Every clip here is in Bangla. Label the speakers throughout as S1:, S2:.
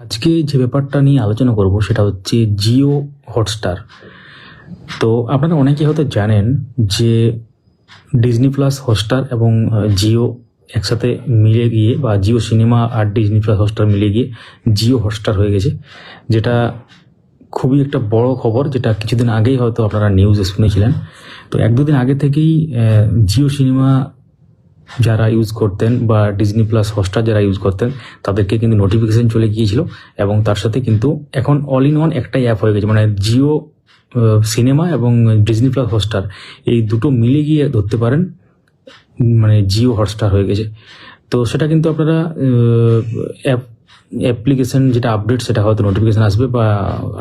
S1: আজকে যে ব্যাপারটা নিয়ে আলোচনা করব সেটা হচ্ছে জিও হটস্টার। তো আপনারা অনেকে হয়তো জানেন যে ডিজনি প্লাস হটস্টার এবং জিও একসাথে মিলে গিয়ে বা জিও সিনেমা আর ডিজনি প্লাস হটস্টার মিলে গিয়ে জিও হটস্টার হয়ে গেছে, যেটা খুবই একটা বড় খবর যেটা কিছুদিন আগেই হয়তো আপনারা নিউজে শুনেছিলেন। তো এক দুদিন আগে থেকেই জিও সিনেমা যারা ইউজ করতেন বা ডিজনি প্লাস হটস্টার যারা ইউজ করতেন, তাদেরকে কিন্তু নোটিফিকেশন চলে গিয়েছিল এবং তার সাথে কিন্তু এখন অল ইন ওয়ান একটাই অ্যাপ হয়ে গেছে মানে জিও সিনেমা এবং ডিজনি প্লাস হটস্টার এই দুটো মিলে গিয়ে ধরতে পারেন মানে জিও হটস্টার হয়ে গেছে। তো সেটা কিন্তু আপনারা অ্যাপ অ্যাপ্লিকেশন যেটা আপডেট সেটা হয়তো নোটিফিকেশন আসবে বা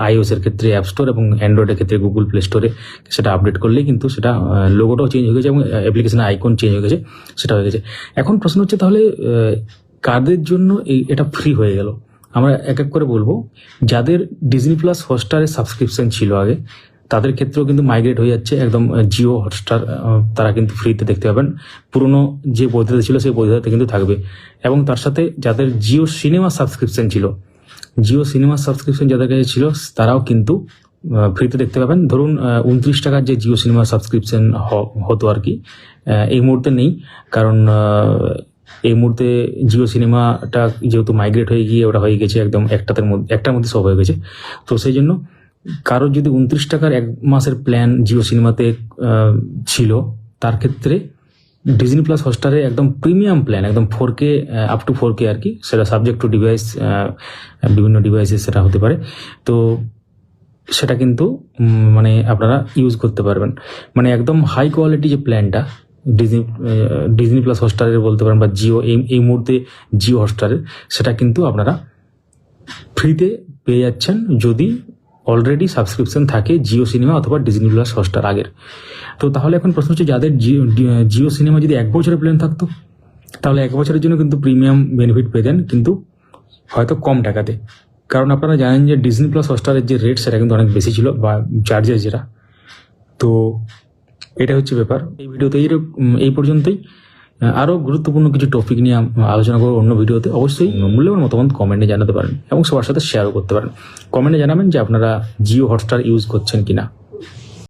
S1: আইওএস এর ক্ষেত্রে অ্যাপ স্টোর এবং অ্যান্ড্রয়েডের ক্ষেত্রে গুগল প্লে স্টোরে সেটা আপডেট করলেই কিন্তু সেটা লোগোটাও চেঞ্জ হয়ে গেছে এবং অ্যাপ্লিকেশনের আইকন চেঞ্জ হয়ে গেছে, সেটা হয়ে গেছে। এখন প্রশ্ন হচ্ছে তাহলে কাদের জন্য এই, এটা ফ্রি হয়ে গেল? আমরা এক এক করে বলব। যাদের ডিজনি প্লাস হটস্টারের সাবস্ক্রিপশন ছিল আগে তাদের ক্ষেত্রেও কিন্তু মাইগ্রেট হয়ে যাচ্ছে একদম জিও হটস্টার তারা কিন্তু ফ্রিতে দেখতে পাবেন। পুরনো যে বৈধতা ছিল সেই বৈধতা কিন্তু থাকবে। এবং তার সাথে যাদের জিও সিনেমা সাবস্ক্রিপশন ছিল, জিও সিনেমা সাবস্ক্রিপশন যাদের কাছে ছিল, তারাও কিন্তু ফ্রিতে দেখতে পাবেন। ধরুন উনত্রিশ টাকার যে জিও সিনেমা সাবস্ক্রিপশন হতো আর কি এই মুহূর্তে নেই। কারণ এই মুহূর্তে জিও সিনেমাটা যেহেতু মাইগ্রেট হয়ে গিয়ে ওটা হয়ে গেছে একদম একটাতের মধ্যে, একটার মধ্যে সব হয়ে গেছে। তো সেই জন্য কারোর যদি উনত্রিশ টাকার এক মাসের প্ল্যান জিও সিনেমাতে ছিল, তার ক্ষেত্রে ডিজনি প্লাস হটস্টারে একদম প্রিমিয়াম প্ল্যান একদম four K up to four K আর কি, সেটা সাবজেক্ট টু ডিভাইস বিভিন্ন ডিভাইসে সেটা হতে পারে। তো সেটা কিন্তু মানে আপনারা ইউজ করতে পারবেন। মানে একদম হাই কোয়ালিটি যে প্ল্যানটা ডিজনি ডিজনি প্লাস হটস্টারের বলতে পারেন বা জিও, এই এই মুহূর্তে জিও হটস্টারের সেটা কিন্তু আপনারা ফ্রিতে পেয়ে যাচ্ছেন যদি অলরেডি সাবস্ক্রিপশন থাকে জিও সিনেমা অথবা ডিজনি প্লাস হটস্টার আগের। তো তাহলে এখন প্রশ্ন হচ্ছে, যাদের জিও সিনেমা যদি এক বছরের প্ল্যান থাকতো, তাহলে এক বছরের জন্য কিন্তু প্রিমিয়াম বেনিফিট পেতেন, কিন্তু হয়তো কম টাকাতে। কারণ আপনারা জানেন যে ডিজনি প্লাস হটস্টারের যে রেট সেটা কিন্তু অনেক বেশি ছিল, বা চার্জেস যেটা। তো এটা হচ্ছে ব্যাপার। এই ভিডিওতে এই পর্যন্তই। আরও গুরুত্বপূর্ণ কিছু টপিক নিয়ে আলোচনা করব অন্য ভিডিওতে। অবশ্যই মূল্যবান মতামত কমেন্টে জানাতে পারেন এবং সবার সাথে শেয়ারও করতে পারেন। কমেন্টে জানাবেন যে আপনারা জিও হটস্টার ইউজ করছেন কিনা।